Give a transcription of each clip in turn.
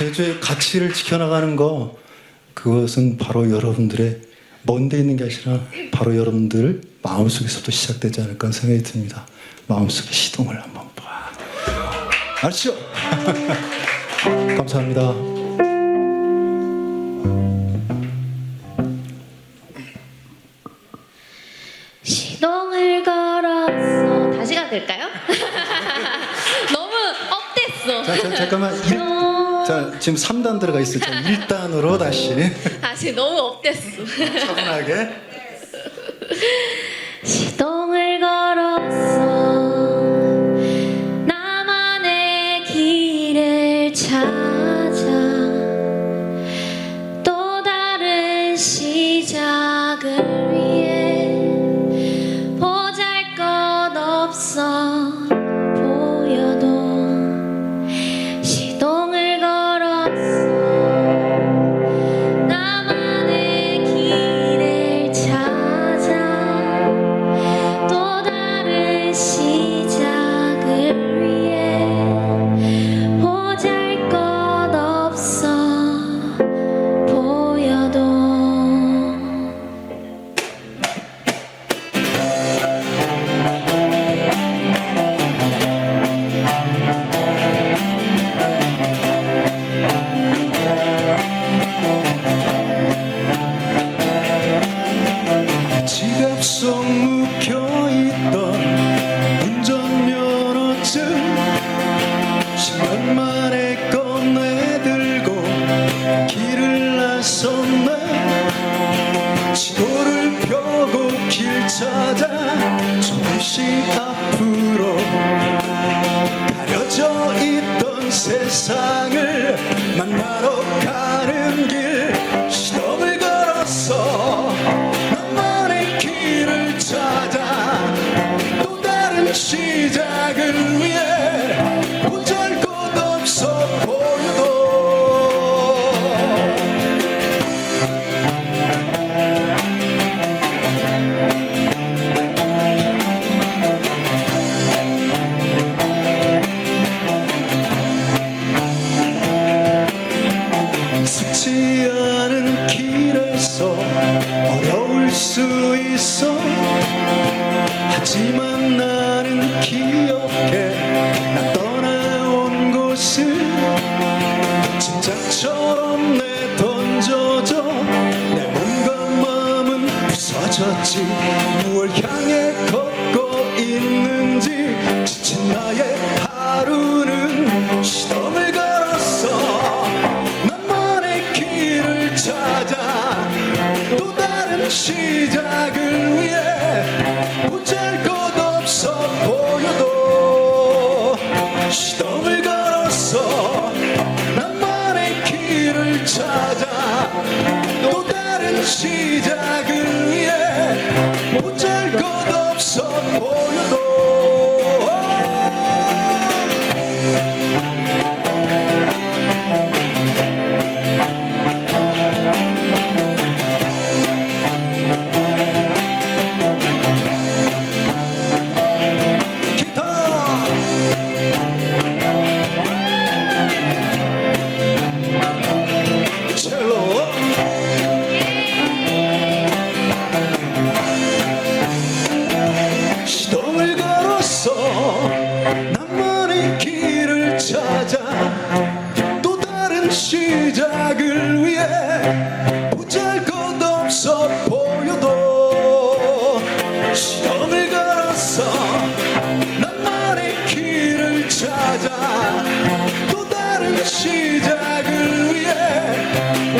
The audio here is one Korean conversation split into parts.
제주의 가치를 지켜나가는 거 그것은 바로 여러분들의 먼데 있는 게 아니라 바로 여러분들 마음속에서부터 시작되지 않을까 생각이 듭니다. 마음속의 시동을 한번 봐. 아시죠? 감사합니다. 시동을 걸었어. 다시 가도 될까요? 너무 업됐어. 자, 자, 잠깐만. 일, 자, 지금 3단 들어가 있을 때 1단으로 다시 다시 너무 업됐어. 차분하게. 10년 만에 꺼내들고 길을 나섰네 지도를 펴고 길 찾아 조금씩 앞으로 가려져 있던 세상을 만나러 가는 길 시동 어려울 수 있어. 하지만 나는 기억해. 나 떠나온 곳을 짐짝처럼 내 던져져 내 몸과 마음은 부서졌지. 무얼 향해 걷고 있는지 지친 나의 하루는 시동 시작을 위해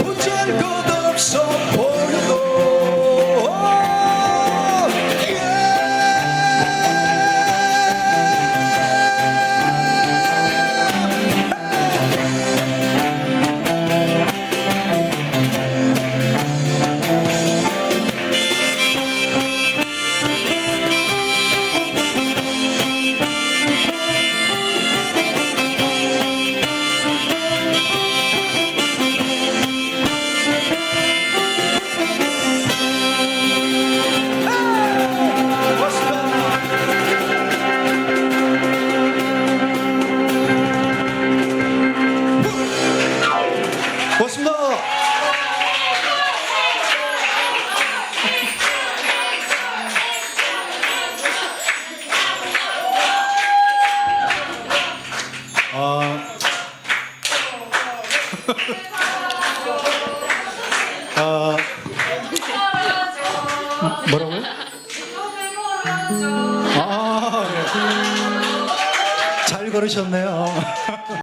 위해 보잘것없어 아. 아. 뭐라고요? 아, 예. 잘 걸으셨네요.